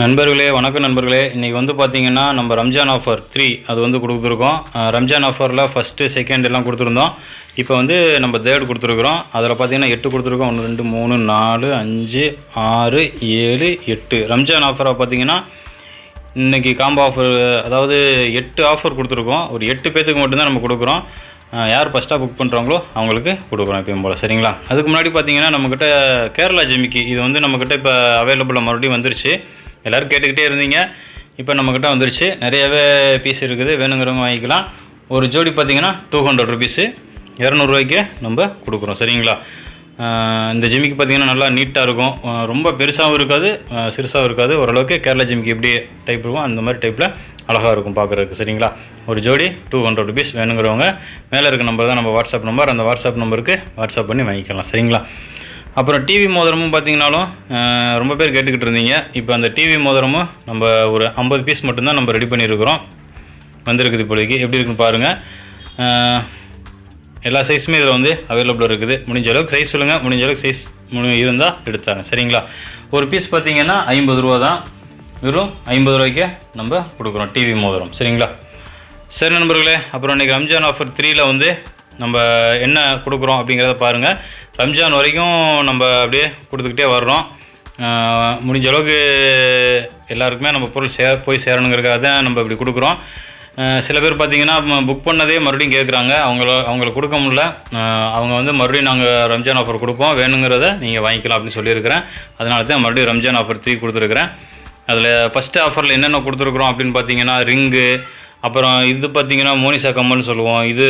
நண்பர்களே வணக்கம் நண்பர்களே. இன்றைக்கி வந்து பார்த்திங்கன்னா நம்ம ரம்ஜான் ஆஃபர் த்ரீ அது வந்து கொடுத்துருக்கோம். ரம்ஜான் ஆஃபரில் ஃபஸ்ட்டு செகண்ட் எல்லாம் கொடுத்துருந்தோம். இப்போ வந்து நம்ம தேர்ட் கொடுத்துருக்குறோம். அதில் பார்த்தீங்கன்னா எட்டு கொடுத்துருக்கோம். ஒன்று ரெண்டு மூணு நாலு அஞ்சு ஆறு ஏழு எட்டு. ரம்ஜான் ஆஃபரை பார்த்தீங்கன்னா இன்றைக்கி காம்போ ஆஃபர் அதாவது எட்டு ஆஃபர் கொடுத்துருக்கோம். ஒரு எட்டு பேத்துக்கு மட்டும்தான் நம்ம கொடுக்குறோம். யார் ஃபஸ்ட்டாக புக் பண்ணுறாங்களோ அவங்களுக்கு கொடுக்குறோம் எப்பயும் போல். சரிங்களா? அதுக்கு முன்னாடி பார்த்தீங்கன்னா நம்மக்கிட்ட கேரளா ஜிமிக்கி இது வந்து நம்மக்கிட்ட இப்போ அவைலபிளாக மறுபடியும் வந்துருச்சு. எல்லோரும் கேட்டுக்கிட்டே இருந்தீங்க. இப்போ நம்மக்கிட்ட வந்துருச்சு. நிறையவே பீஸ் இருக்குது. வேணுங்கிறவங்க வாங்கிக்கலாம். ஒரு ஜோடி பார்த்தீங்கன்னா டூ ஹண்ட்ரட் ருபீஸு இரநூறுவாய்க்கு நம்ம கொடுக்குறோம். சரிங்களா? இந்த ஜிம்மிக்கு பார்த்தீங்கன்னா நல்லா நீட்டாக இருக்கும். ரொம்ப பெருசாகவும் இருக்காது. சிறுசாகவும் இருக்காது. ஓரளவுக்கு கேரளா ஜிம்மிக்கு எப்படி டைப் இருக்கும் அந்த மாதிரி டைப்பில் அழகாக இருக்கும் பார்க்குறதுக்கு. சரிங்களா? ஒரு ஜோடி டூ ஹண்ட்ரட் ருபீஸ் வேணுங்கிறவங்க. மேலே இருக்க நம்பர் தான் நம்ம வாட்ஸ்அப் நம்பர் அந்த வாட்ஸ்அப் நம்பருக்கு வாட்ஸ்அப் பண்ணி வாங்கிக்கலாம். சரிங்களா? அப்புறம் டிவி மோதிரமும் பார்த்தீங்கனாலும் ரொம்ப பேர் கேட்டுக்கிட்டு இருந்தீங்க. இப்போ அந்த டிவி மோதிரமும் நம்ம ஒரு ஐம்பது பீஸ் மட்டும்தான் நம்ம ரெடி பண்ணியிருக்கிறோம். வந்திருக்குது இப்போதைக்கு. எப்படி இருக்குன்னு பாருங்கள் எல்லா சைஸுமே இதில் வந்து அவைலபிள் இருக்குது. முடிஞ்ச அளவுக்கு சைஸ் சொல்லுங்கள் முடிஞ்ச அளவுக்கு சைஸ் முடி இருந்தால் எடுத்தாங்க. சரிங்களா? ஒரு பீஸ் பார்த்தீங்கன்னா ஐம்பது ரூபா தான். வெறும் ஐம்பது ரூபாய்க்கு நம்ம கொடுக்குறோம் டிவி மோதிரம். சரிங்களா? சரி நண்பர்களே அப்புறம் இன்றைக்கி ரம்ஜான் ஆஃபர் த்ரீயில் வந்து நம்ம என்ன கொடுக்குறோம் அப்படிங்கிறத பாருங்கள் ரம்ஜான் வரைக்கும் நம்ம அப்படியே கொடுத்துக்கிட்டே வர்றோம். முடிஞ்ச அளவுக்கு எல்லாருக்குமே நம்ம பொருள் சே போய் சேரணுங்கிறதுக்காக தான் நம்ம இப்படி கொடுக்குறோம். சில பேர் பார்த்திங்கன்னா புக் பண்ணதே மறுபடியும் கேட்குறாங்க. அவங்கள அவங்களுக்கு கொடுக்க முடில அவங்க வந்து மறுபடியும் நாங்கள் ரம்ஜான் ஆஃபர் கொடுப்போம். வேணுங்கிறத நீங்கள் வாங்கிக்கலாம் அப்படின்னு சொல்லியிருக்கிறேன். அதனால தான் மறுபடியும் ரம்ஜான் ஆஃபர் த்ரீ கொடுத்துருக்குறேன். அதில் ஃபஸ்ட்டு ஆஃபரில் என்னென்ன கொடுத்துருக்குறோம் அப்படின்னு பார்த்தீங்கன்னா ரிங்கு அப்புறம் இது பார்த்திங்கன்னா மோனிசா கம்மல்னு சொல்லுவோம். இது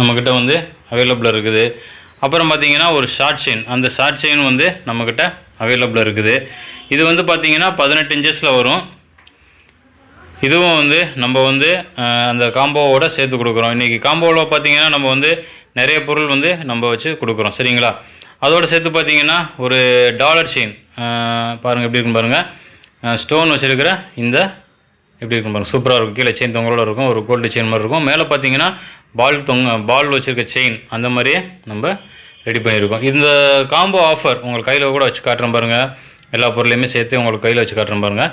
நம்மக்கிட்ட வந்து அவைலபிளாக இருக்குது. அப்புறம் பார்த்தீங்கன்னா ஒரு ஷார்ட் செயின் அந்த ஷார்ட் செயின் வந்து நம்மக்கிட்ட அவைலபிளாக இருக்குது. இது வந்து பார்த்தீங்கன்னா பதினெட்டு இன்ச்சஸில் வரும். இதுவும் வந்து நம்ம வந்து அந்த காம்போவோட சேர்த்து கொடுக்குறோம். இன்றைக்கி காம்போவில் பார்த்தீங்கன்னா நம்ம வந்து நிறைய பொருள் வந்து நம்ம வச்சு கொடுக்குறோம். சரிங்களா? அதோடு சேர்த்து பார்த்தீங்கன்னா ஒரு டாலர் செயின் பாருங்கள் எப்படி இருக்குன்னு பாருங்கள் ஸ்டோன் வச்சுருக்கிற இந்த எப்படி இருக்கும் பாருங்கள் சூப்பராக இருக்கும். கீழே செயின் தொங்கலோட இருக்கும். ஒரு கோல்டு செயின் மாதிரி இருக்கும். மேலே பார்த்தீங்கன்னா பால் தொங்க பால் வச்சுருக்க செயின் அந்த மாதிரியே நம்ம ரெடி பண்ணியிருக்கோம் இந்த காம்போ ஆஃபர் உங்கள் கையில் கூட வச்சு காட்டுறேன் பாருங்கள் எல்லா பொருளையுமே சேர்த்து உங்களுக்கு கையில் வச்சு காட்டுறேன் பாருங்கள்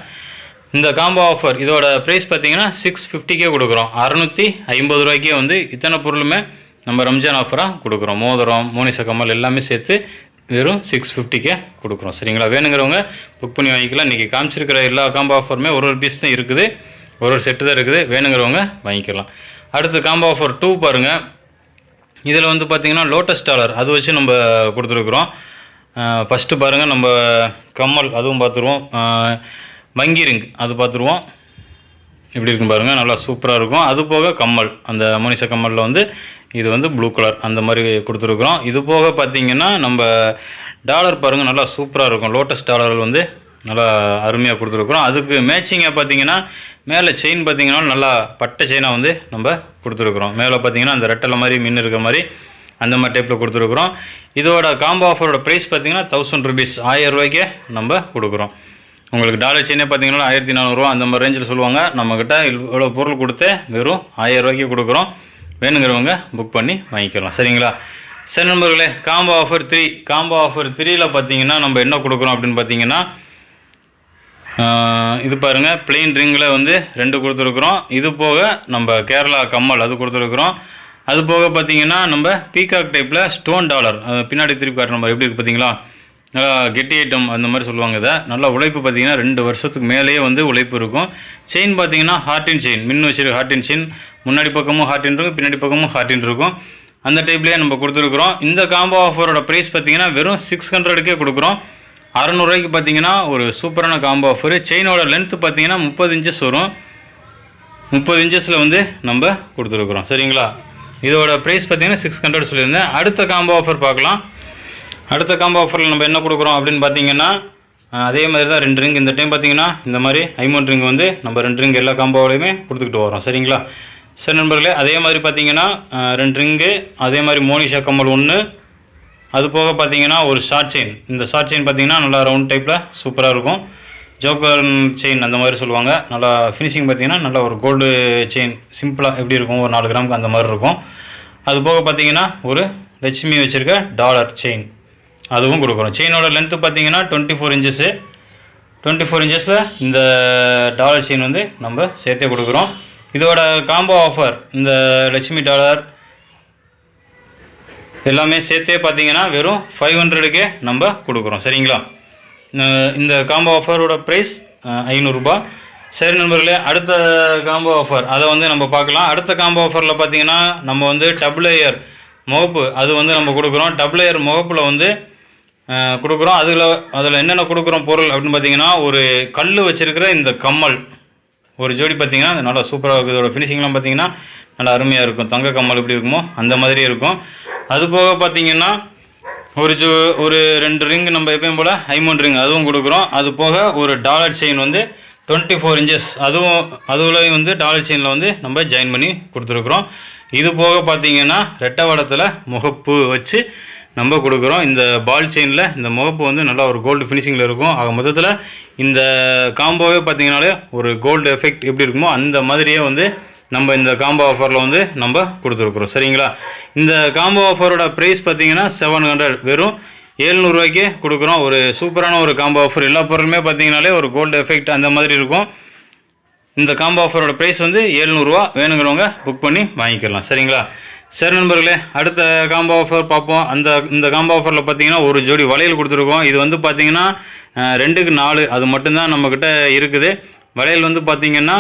இந்த காம்போ ஆஃபர் இதோட ப்ரைஸ் பார்த்தீங்கன்னா சிக்ஸ் ஃபிஃப்டிக்கே கொடுக்குறோம். அறநூற்றி ஐம்பது ரூபாய்க்கே வந்து இத்தனை பொருளுமே நம்ம ரம்ஜான் ஆஃபராக கொடுக்குறோம். மோதிரம் மோனிச கம்மல் எல்லாமே சேர்த்து வெறும் சிக்ஸ் ஃபிஃப்டிக்கே கொடுக்குறோம். சரிங்களா? வேணுங்கிறவங்க புக் பண்ணி வாங்கிக்கலாம். இன்றைக்கி காமிச்சிருக்கிற எல்லா காம்போ ஆஃபருமே ஒரு ஒரு பீஸ் தான் இருக்குது. ஒரு ஒரு செட்டு தான் இருக்குது. வேணுங்கிறவங்க வாங்கிக்கலாம். அடுத்து காம்போ ஆஃபர் டூ பாருங்கள் இதில் வந்து பார்த்திங்கன்னா லோட்டஸ் டாலர் அது வச்சு நம்ம கொடுத்துருக்குறோம். ஃபஸ்ட்டு பாருங்கள் நம்ம கம்மல் அதுவும் பார்த்துருவோம் வங்கி ரிங் அது பார்த்துருவோம் இப்படி இருக்கும் பாருங்கள் நல்லா சூப்பராக இருக்கும். அது போக கம்மல் அந்த மோனிசா கம்மலில் வந்து இது வந்து ப்ளூ கலர் அந்த மாதிரி கொடுத்துருக்குறோம். இது போக பார்த்தீங்கன்னா நம்ம டாலர் பாருங்கள் நல்லா சூப்பராக இருக்கும். லோட்டஸ் டாலர் வந்து நல்லா அருமையாக கொடுத்துருக்குறோம். அதுக்கு மேட்சிங்காக பார்த்தீங்கன்னா மேலே செயின் பார்த்தீங்கன்னா நல்லா பட்டை செயினாக வந்து நம்ம கொடுத்துருக்குறோம். மேலே பார்த்தீங்கன்னா அந்த ரெட்டலை மாதிரி மின் இருக்கிற மாதிரி அந்த மாதிரி டைப்பில் கொடுத்துருக்குறோம். இதோட காம்போ ஆஃபரோட ப்ரைஸ் பார்த்தீங்கன்னா தௌசண்ட் ருபீஸ் ஆயிரம் ரூபாய்க்கே நம்ம கொடுக்குறோம். உங்களுக்கு டாலர் செயினே பார்த்தீங்கன்னா ஆயிரத்தி நானூறுரூவா அந்த மாதிரி ரேஞ்சில் சொல்லுவாங்க. நம்மக்கிட்ட இவ்வளோ பொருள் கொடுத்து வெறும் ஆயிரம் ரூபாய்க்கு கொடுக்குறோம். வேணுங்கிறவங்க புக் பண்ணி வாங்கிக்கலாம். சரிங்களா? சரி நண்பர்களே combo offer three combo offer த்ரீயில் பார்த்தீங்கன்னா நம்ம என்ன கொடுக்குறோம் அப்படின்னு பார்த்தீங்கன்னா இது பாருங்கள் பிளெயின் ரிங்கில் வந்து ரெண்டு கொடுத்துருக்குறோம். இது போக நம்ம கேரளா கம்மல் அது கொடுத்துருக்குறோம். அது போக பார்த்தீங்கன்னா நம்ம பீகாக் டைப்பில் ஸ்டோன் டாலர் பின்னாடி திருப்பி காட்டுற மாதிரி எப்படி இருக்குது பார்த்தீங்களா நல்லா கெட்டி ஐட்டம் அந்த மாதிரி சொல்லுவாங்க இதை. நல்லா உழைப்பு பார்த்தீங்கன்னா ரெண்டு வருஷத்துக்கு மேலேயே வந்து உழைப்பு இருக்கும். செயின் பார்த்தீங்கன்னா ஹார்டின் செயின் மின் வச்சிருக்க ஹார்டின் செயின் முன்னாடி பக்கமும் ஹார்டின் இருக்கும் பின்னாடி பக்கமும் ஹார்டின் இருக்கும். அந்த டைப்லேயே நம்ம கொடுத்துருக்குறோம். இந்த காம்போ ஆஃபரோட ப்ரைஸ் பார்த்தீங்கன்னா வெறும் சிக்ஸ் ஹண்ட்ரடுக்கே கொடுக்குறோம். அறநூறுவாய்க்கு பார்த்தீங்கன்னா ஒரு சூப்பரான காம்போ ஆஃபர் செயினோட லென்த்து பார்த்தீங்கன்னா முப்பது இன்ச்சஸ் வரும். முப்பது இன்ச்சஸில் வந்து நம்ம கொடுத்துருக்குறோம். சரிங்களா? இதோட ப்ரைஸ் பார்த்தீங்கன்னா சிக்ஸ் ஹண்ட்ரட் சொல்லியிருந்தேன். அடுத்த காம்போ ஆஃபர் பார்க்கலாம். அடுத்த காம்போ ஆஃபரில் நம்ம என்ன கொடுக்குறோம் அப்படின்னு பார்த்தீங்கன்னா அதே மாதிரி தான் ரெண்டு ரிங் இந்த டைம் பார்த்தீங்கன்னா இந்த மாதிரி ஐமௌண்ட் ரிங் வந்து நம்ம ரெண்டு ரிங் எல்லா காம்போவிலையுமே கொடுத்துக்கிட்டு வரோம் சரிங்களா? சரி நண்பர்களே அதே மாதிரி பார்த்தீங்கன்னா ரெண்டு ரிங்கு அதே மாதிரி மோனிஷா கம்மல் ஒன்று அது போக பார்த்தீங்கன்னா ஒரு ஷார்ட் செயின் இந்த ஷார்ட் செயின் பார்த்தீங்கன்னா நல்லா ரவுண்ட் டைப்பில் சூப்பராக இருக்கும். ஜோக்கர் செயின் அந்த மாதிரி சொல்லுவாங்க. நல்லா ஃபினிஷிங் பார்த்தீங்கன்னா நல்லா ஒரு கோல்டு செயின் சிம்பிளாக எப்படி இருக்கும்? ஒரு நாலு கிராமுக்கு அந்த மாதிரி இருக்கும். அது போக பார்த்தீங்கன்னா ஒரு லட்சுமி வச்சுருக்க டாலர் செயின் அதுவும் கொடுக்குறோம் செயினோட லென்த்து பார்த்தீங்கன்னா twenty four inches twenty four இன்ச்சஸில் இந்த டாலர் செயின் வந்து நம்ம சேர்த்தே கொடுக்குறோம். இதோட காம்போ ஆஃபர் இந்த லட்சுமி டாலர் எல்லாமே சேர்த்தே பார்த்தீங்கன்னா வெறும் ஃபைவ் ஹண்ட்ரடுக்கே நம்ம கொடுக்குறோம். சரிங்களா? இந்த காம்போ ஆஃபரோட ப்ரைஸ் ஐநூறுரூபா சரி நண்பர்களே அடுத்த காம்போ ஆஃபர் அதை வந்து நம்ம பார்க்கலாம். அடுத்த காம்போ ஆஃபரில் பார்த்தீங்கன்னா நம்ம வந்து டபுள் முகப்பு அது வந்து நம்ம கொடுக்குறோம். டபுள் ஏயர் முகப்பில் வந்து கொடுக்குறோம். அதில் அதில் என்னென்ன கொடுக்குறோம் பொருள் அப்படின்னு பார்த்தீங்கன்னா ஒரு கல் வச்சுருக்கிற இந்த கம்மல். ஒரு ஜோடி பார்த்தீங்கன்னா அது நல்லா சூப்பராக இருக்குது. இதோட ஃபினிஷிங்லாம் பார்த்தீங்கன்னா நல்லா அருமையாக இருக்கும். தங்க கம்மல் எப்படி இருக்குமோ அந்த மாதிரி இருக்கும். அது போக பார்த்தீங்கன்னா ஒரு ஜோ ஒரு ரெண்டு ரிங் நம்ம எப்பயும் போல் ஐமௌண்ட் ரிங் அதுவும் கொடுக்குறோம். அது போக ஒரு டாலர் செயின் வந்து டுவெண்ட்டி ஃபோர் இன்ச்சஸ் அதுவும் அதுலேயும் வந்து டாலர் செயினில் வந்து நம்ம ஜாயின் பண்ணி கொடுத்துருக்குறோம். இது போக பார்த்தீங்கன்னா ரெட்டை வடத்தில் முகப்பு வச்சு நம்ம கொடுக்குறோம். இந்த பால் செயினில் இந்த முகப்பு வந்து நல்லா ஒரு கோல்டு ஃபினிஷிங்கில் இருக்கும். ஆக மொத்தத்தில் இந்த காம்போவே பார்த்தீங்கனாலே ஒரு கோல்டு எஃபெக்ட் எப்படி இருக்குமோ அந்த மாதிரியே வந்து நம்ம இந்த காம்போ ஆஃபரில் வந்து நம்ம கொடுத்துருக்குறோம். சரிங்களா? இந்த காம்போ ஆஃபரோட ப்ரைஸ் பார்த்தீங்கன்னா செவன் ஹண்ட்ரட் வெறும் ஏழ்நூறுவாய்க்கே கொடுக்குறோம். ஒரு சூப்பரான ஒரு காம்போ ஆஃபர் எல்லா பொருளுமே பார்த்தீங்கனாலே ஒரு கோல்டு எஃபெக்ட் அந்த மாதிரி இருக்கும். இந்த காம்போ ஆஃபரோட ப்ரைஸ் வந்து ஏழ்நூறுவா வேணுங்கிறவங்க புக் பண்ணி வாங்கிக்கலாம். சரிங்களா? சரி நண்பர்களே அடுத்த காம்போ ஆஃபர் பார்ப்போம். அந்த இந்த காம்போ ஆஃபரில் பார்த்தீங்கன்னா ஒரு ஜோடி வளையல் கொடுத்துருக்கோம். இது வந்து பார்த்தீங்கன்னா ரெண்டுக்கு நாலு. அது மட்டும்தான் நம்மக்கிட்ட இருக்குது. வளையல் வந்து பார்த்தீங்கன்னா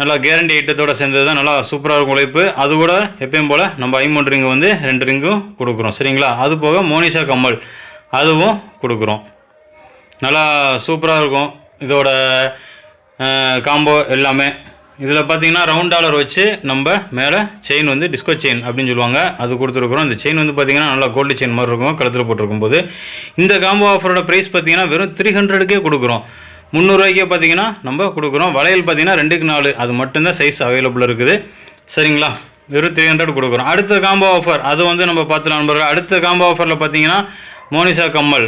நல்லா கேரண்டி ஐட்டத்தோட சேர்ந்தது தான் நல்லா சூப்பராக இருக்கும் உழைப்பு. அது கூட எப்பயும் போல் நம்ம ஐமௌண்ட் ரிங்கு வந்து ரெண்டு ரிங்கும் கொடுக்குறோம். சரிங்களா? அது போக மோனிஷா கம்மல் அதுவும் கொடுக்குறோம். நல்லா சூப்பராக இருக்கும். இதோட காம்போ எல்லாமே. இதில் பார்த்தீங்கன்னா ரவுண்ட் டாலர் வச்சு நம்ம மேலே செயின் வந்து டிஸ்கோ செயின் அப்படின்னு சொல்லுவாங்க. அது கொடுத்துருக்குறோம். இந்த செயின் வந்து பார்த்தீங்கன்னா நல்லா கோல்டு செயின் மாதிரி இருக்கும். கழுத்தில் போட்டிருக்கும் போது இந்த காம்போ ஆஃபரோட ப்ரைஸ் பார்த்தீங்கன்னா வெறும் த்ரீ ஹண்ட்ரடுக்கே கொடுக்குறோம். முந்நூறுரூவாய்க்கே பார்த்தீங்கன்னா நம்ம கொடுக்குறோம். வளையல் பார்த்தீங்கன்னா ரெண்டுக்கு நாலு. அது மட்டும்தான் சைஸ் அவைலபிள் இருக்குது. சரிங்களா? வெறும் த்ரீ ஹண்ட்ரட் கொடுக்குறோம். அடுத்த காம்போ ஆஃபர் அது வந்து நம்ம பார்த்துலாம் நண்பர்கள் அடுத்த காம்போ ஆஃபரில் பார்த்தீங்கன்னா மோனிஷா கம்மல்.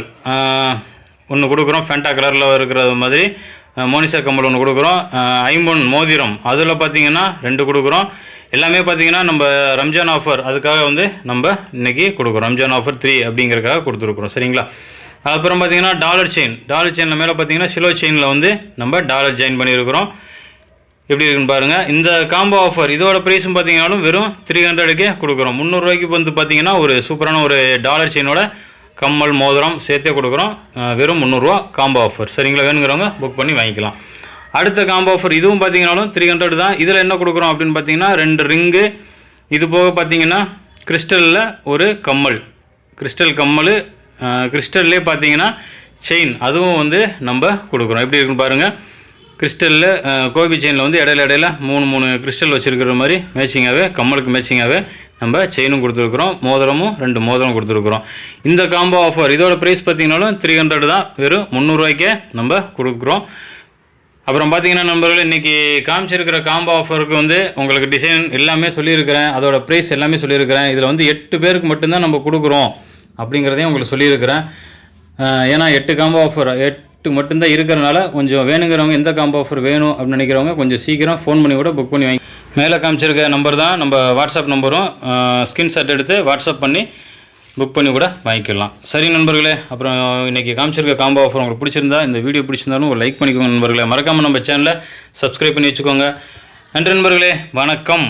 ஒன்று கொடுக்குறோம். ஃபென்டா கலரில் இருக்கிறது மாதிரி. மோனிஷா கம்மல் ஒன்று கொடுக்குறோம். ஐம்பொன் மோதிரம். அதில் பார்த்தீங்கன்னா ரெண்டு கொடுக்குறோம். எல்லாமே பார்த்தீங்கன்னா நம்ம ரம்ஜான் ஆஃபர் அதுக்காக வந்து நம்ம இன்றைக்கி கொடுக்குறோம். ரம்ஜான் ஆஃபர் த்ரீ அப்படிங்கிறதுக்காக கொடுத்துருக்குறோம். சரிங்களா? அதுக்கப்புறம் பார்த்தீங்கன்னா டாலர் செயின் டாலர் செயினில் மேலே பார்த்தீங்கன்னா சிலோ செயினில் வந்து நம்ம டாலர் ஜாயின் பண்ணியிருக்கிறோம். எப்படி இருக்குன்னு பாருங்கள் இந்த காம்போ ஆஃபர் இதோட ப்ரைஸும் பார்த்தீங்கன்னாலும் வெறும் த்ரீ ஹண்ட்ரடுக்கே கொடுக்குறோம். முந்நூறுரூவாய்க்கு வந்து பார்த்தீங்கன்னா ஒரு சூப்பரான ஒரு டாலர் செயினோட கம்மல் மோதிரம் சேர்த்தே கொடுக்குறோம். வெறும் முந்நூறுரூவா காம்போ ஆஃபர் சரிங்களா? வேணுங்கிறவங்க புக் பண்ணி வாங்கிக்கலாம். அடுத்த காம்போ ஆஃபர் இதுவும் பார்த்தீங்கன்னாலும் த்ரீ ஹண்ட்ரட் தான். இதில் என்ன கொடுக்குறோம் அப்படின்னு பார்த்தீங்கன்னா ரெண்டு ரிங்கு இது போக பார்த்தீங்கன்னா கிறிஸ்டலில் ஒரு கம்மல். கிறிஸ்டல் கம்மல் கிறிஸ்டல்லே பார்த்தீங்கன்னா செயின் அதுவும் வந்து நம்ம கொடுக்குறோம். எப்படி இருக்குன்னு பாருங்கள் கிறிஸ்டலில் கோபி செயினில் வந்து இடையில இடையில மூணு மூணு கிறிஸ்டல் வச்சுருக்கிற மாதிரி மேட்சிங்காகவே கம்மலுக்கு மேட்சிங்காகவே நம்ம செயினும் கொடுத்துருக்குறோம். மோதிரமும் ரெண்டு மோதிரம் கொடுத்துருக்குறோம். இந்த காம்போ ஆஃபர் இதோட ப்ரைஸ் பார்த்தீங்கனாலும் த்ரீ ஹண்ட்ரட் தான். வெறும் முந்நூறுரூவாய்க்கே நம்ம கொடுக்குறோம். அப்புறம் பார்த்தீங்கன்னா நண்பர்கள் இன்றைக்கி காமிச்சிருக்கிற காம்போ ஆஃபருக்கு வந்து உங்களுக்கு டிசைன் எல்லாமே சொல்லியிருக்கிறேன். அதோட ப்ரைஸ் எல்லாமே சொல்லியிருக்கிறேன். இதில் வந்து எட்டு பேருக்கு மட்டும்தான் நம்ம கொடுக்குறோம். அப்படிங்கிறதையும் உங்களுக்கு சொல்லியிருக்கிறேன். ஏன்னா எட்டு காம்போ ஆஃபர் எட்டு மட்டும்தான் இருக்கிறனால கொஞ்சம் வேணுங்கிறவங்க எந்த காம்போ ஆஃபர் வேணும் அப்படின்னு நினைக்கிறவங்க கொஞ்சம் சீக்கிரம் ஃபோன் பண்ணி கூட புக் பண்ணி வாங்கி மேலே காமிச்சிருக்க நம்பர் தான் நம்ம வாட்ஸ்அப் நம்பரும் ஸ்கிரீன்ஷாட் எடுத்து வாட்ஸ்அப் பண்ணி புக் பண்ணி கூட வாங்கிக்கலாம். சரி நண்பர்களே அப்புறம் இன்றைக்கி காமிச்சிருக்க காம்போ ஆஃபர் உங்களுக்கு பிடிச்சிருந்தா இந்த வீடியோ பிடிச்சிருந்தாலும் ஒரு லைக் பண்ணிக்கோங்க நண்பர்களே. மறக்காமல் நம்ம சேனலை சப்ஸ்கிரைப் பண்ணி வச்சுக்கோங்க. நன்றி நண்பர்களே வணக்கம்.